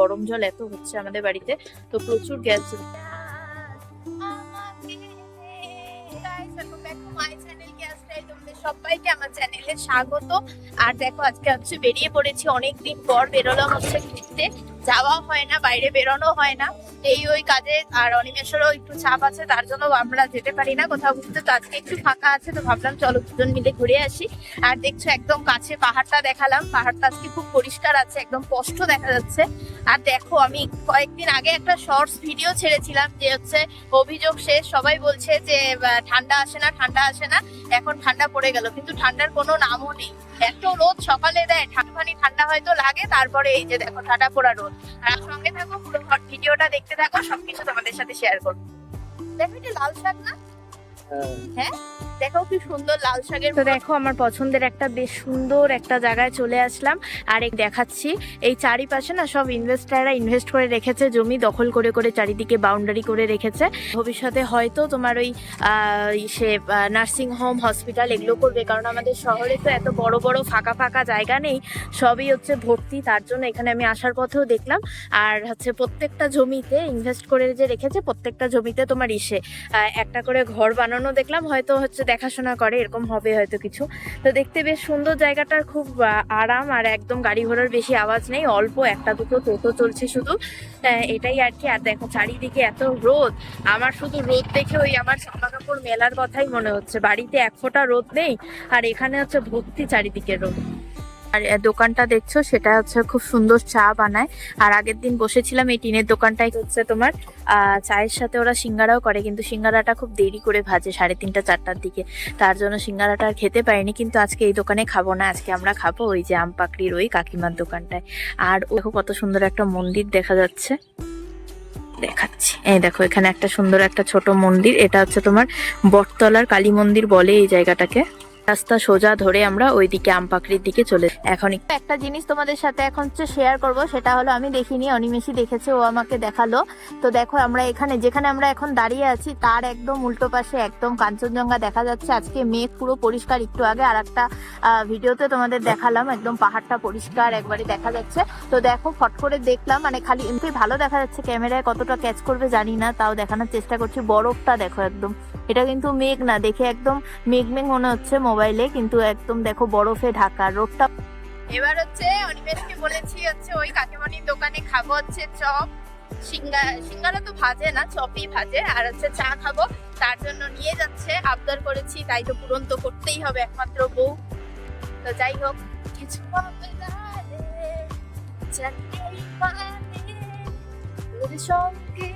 গরম জল এত হচ্ছে আমাদের বাড়িতে, তো প্রচুর গ্যাস সবাইকে আমার চ্যানেলে স্বাগত। আর দেখো আজকে হচ্ছে বেরিয়ে পড়েছি, অনেকদিন পর বেরোলাম হচ্ছে ঘুরতে। যাওয়া হয় না, বাইরে বেরোনো হয় না। এই ওই কাজে আর অনিমেষেরও একটু চাপ আছে, তার জন্য আমরা যেতে পারি না কোথাও ঘুরতে। তো আজকে একটু ফাঁকা আছে, তো ভাবলাম চলো দুজন মিলে ঘুরে আসি। আর দেখছ একদম কাছে পাহাড়টা দেখালাম। পাহাড়টা আজকে খুব পরিষ্কার আছে, একদম স্পষ্ট দেখা যাচ্ছে। আর দেখো আমি কয়েকদিন আগে একটা শর্টস ভিডিও ছেড়েছিলাম, যে হচ্ছে অভিযোগ শেষ, সবাই বলছে যে ঠান্ডা আসে না, ঠান্ডা আসে না, এখন ঠান্ডা পড়ে গেল। কিন্তু ঠান্ডার কোনো নামও নেই। এত রোদ সকালে দেয় ঠান্ডাখানি ঠান্ডা হয়তো লাগে, তারপরে এই যে দেখো ঠান্ডা পড়া রোদ। আর সঙ্গে থাকো পুরো ভিডিওটা দেখতে থাকো সবকিছু তোমাদের সাথে শেয়ার করব। দেখো এটা লাল শাক না? হ্যাঁ? দেখো কি সুন্দর লাল শাকের তো দেখো আমার পছন্দের একটা বেশ সুন্দর একটা জায়গায় চলে আসলাম। আর এক দেখাচ্ছি এই চারিপাশে না সব ইনভেস্টাররা ইনভেস্ট করে রেখেছে জমি দখল করে করে চারিদিকে বাউন্ডারি করে রেখেছে। ভবিষ্যতে হয়তো তোমার ওই সে নার্সিং হোম হসপিটাল এগুলো করবে কারণ আমাদের শহরে তো এত বড় বড় ফাঁকা ফাঁকা জায়গা নেই সবই হচ্ছে ভর্তি তার জন্য এখানে আমি আসার পথেও দেখলাম। আর হচ্ছে প্রত্যেকটা জমিতে ইনভেস্ট করে যে রেখেছে প্রত্যেকটা জমিতে তোমার ইসে একটা করে ঘর বানানো দেখলাম হয়তো হচ্ছে দেখাশোনা করে, এরকম হবে হয়তো কিছু। তো দেখতে বেশ সুন্দর জায়গাটার খুব আরাম আর একদম গাড়ি ঘোড়ার বেশি আওয়াজ নেই, অল্প একটা দুটো টোটো চলছে শুধু। এটাই আর কি। আর দেখো চারিদিকে এত রোদ, আমার শুধু রোদ দেখে ওই আমার জামা কাপড় মেলার কথাই মনে হচ্ছে। বাড়িতে এক ফোঁটা রোদ নেই, আর এখানে হচ্ছে ভর্তি চারিদিকে রোদ। আর দোকানটা দেখছ, সেটা হচ্ছে খুব সুন্দর চা বানায়। আর আগের দিন বসেছিলাম এই টিনের দোকানটাই হচ্ছে তোমার চায়ের সাথে ওরা সিঙ্গারাও করে, কিন্তু সিঙ্গারাটা খুব দেরি করে ভাজে, সাড়ে তিনটা, চারটার দিকে। তার জন্য সিঙ্গারাটা আর খেতে পারিনি, কিন্তু আজকে এই দোকানে খাব না, আজকে আমরা খাব ওই যে আম পাকড়ির ওই কাকিমার দোকানটায়। আর ও কত সুন্দর একটা মন্দির দেখা যাচ্ছে। দেখাচ্ছি। এই দেখো, এখানে একটা সুন্দর একটা ছোট মন্দির, এটা হচ্ছে তোমার বটতলার কালী মন্দির বলে এই জায়গাটাকে। রাস্তা সোজা ধরে আমরা ওইদিকে আমপাকড়ির দিকে চলে এখন একটু জিনিস তোমাদের সাথে এখন শেয়ার করব, সেটা হলো আমি দেখিনি, অনিমেষই দেখেছে, ও আমাকে দেখাল। তো দেখো আমরা এখানে, যেখানে আমরা এখন দাঁড়িয়ে আছি, তার একদম উল্টো পাশে একদম কাঞ্চনজঙ্ঘা দেখা যাচ্ছে। আজকে মেঘ পুরো পরিষ্কার একটু আগে আর একটা ভিডিওতে তোমাদের দেখালাম, একদম পাহাড়টা পরিষ্কার একবারে দেখা যাচ্ছে। তো দেখো, ফট করে দেখলাম মানে খালি এমনি ভালো দেখা যাচ্ছে, ক্যামেরায় কতটা ক্যাচ করবে জানি না, তাও দেখানোর চেষ্টা করছি। বরফটা দেখো একদম। এটা কিন্তু মেঘ না দেখে একদম মেঘ মেঘ মনে হচ্ছে মোবাইলে কিন্তু একদম দেখো বরফে ঢাকা রোডটা এবার হচ্ছে অনিমেষকে বলেছি হচ্ছে ওই কাকিমণির দোকানে খাব হচ্ছে চপ সিঙ্গারা সিঙ্গারা তো ভাজে না চপই ভাজে আর হচ্ছে চা খাব তার জন্য নিয়ে যাচ্ছে আবদার করেছি তাই তো পূরণ তো করতেই হবে একমাত্র বউ। তো যাই হোক কিছু হবে না রে, তোর সঙ্গে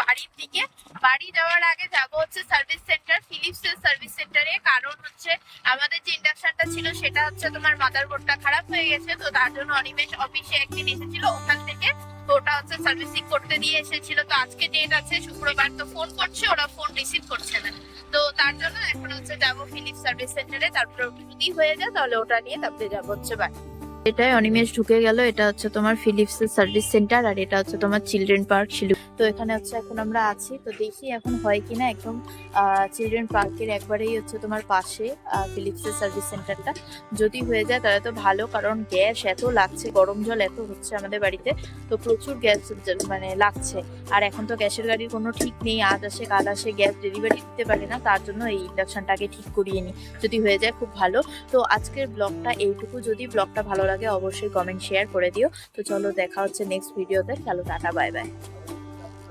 বাড়ির দিকে। বাড়ি যাওয়ার আগে যাব সার্ভিস সেন্টার ফিলিপস সার্ভিস সেন্টারে কারণ হচ্ছে আমাদের যে ইন্ডাকশনটা ছিল, সেটা হচ্ছে তোমার মাদারবোর্ডটা খারাপ হয়ে গেছে তার জন্য অনিমেষ অফিসে একদিন এসেছিল। ওখান থেকে তো ওটা হচ্ছে সার্ভিসিং করতে দিয়ে এসেছিল। তো আজকে ডেট আছে, শুক্রবার তো ফোন করছে, ওরা ফোন রিসিভ করছে না। তো তার জন্য এখন হচ্ছে যাব ফিলিপস সার্ভিস সেন্টারে তারপরে যদি হয়ে যায়, তাহলে ওটা নিয়ে তারপরে যাব হচ্ছে বাড়ি। এটাই অনিমেষ ঢুকে গেল। এটা হচ্ছে তোমার ফিলিপস সার্ভিস সেন্টার আর এটা হচ্ছে তোমার চিলড্রেন পার্ক শিলু। তো এখানে হচ্ছে এখন আমরা আছি। তো দেখি এখন হয় কিনা একদম চিলড্রেন পার্কের একবারেই হচ্ছে তোমার পাশে ফিলিপস সার্ভিস সেন্টারটা যদি হয়ে যায় তাহলে তো ভালো, কারণ গ্যাস এত লাগছে, গরম জল এত হচ্ছে আমাদের বাড়িতে। তো প্রচুর গ্যাস মানে লাগছে। আর এখন তো গ্যাসের গাড়ির কোনো ঠিক নেই, আজ আসে, কাল আসে গ্যাস ডেলিভারি দিতে পারে না, তার জন্য এই ইন্ডাকশনটাকে ঠিক করিয়ে নিই যদি হয়ে যায় খুব ভালো। তো আজকের ব্লগটা এইটুকু। যদি ব্লগটা ভালো লাগে অবশ্যই কমেন্ট শেয়ার করে দিও। তো চলো দেখা হচ্ছে নেক্সট ভিডিওতে চলো টাটা বাই বাই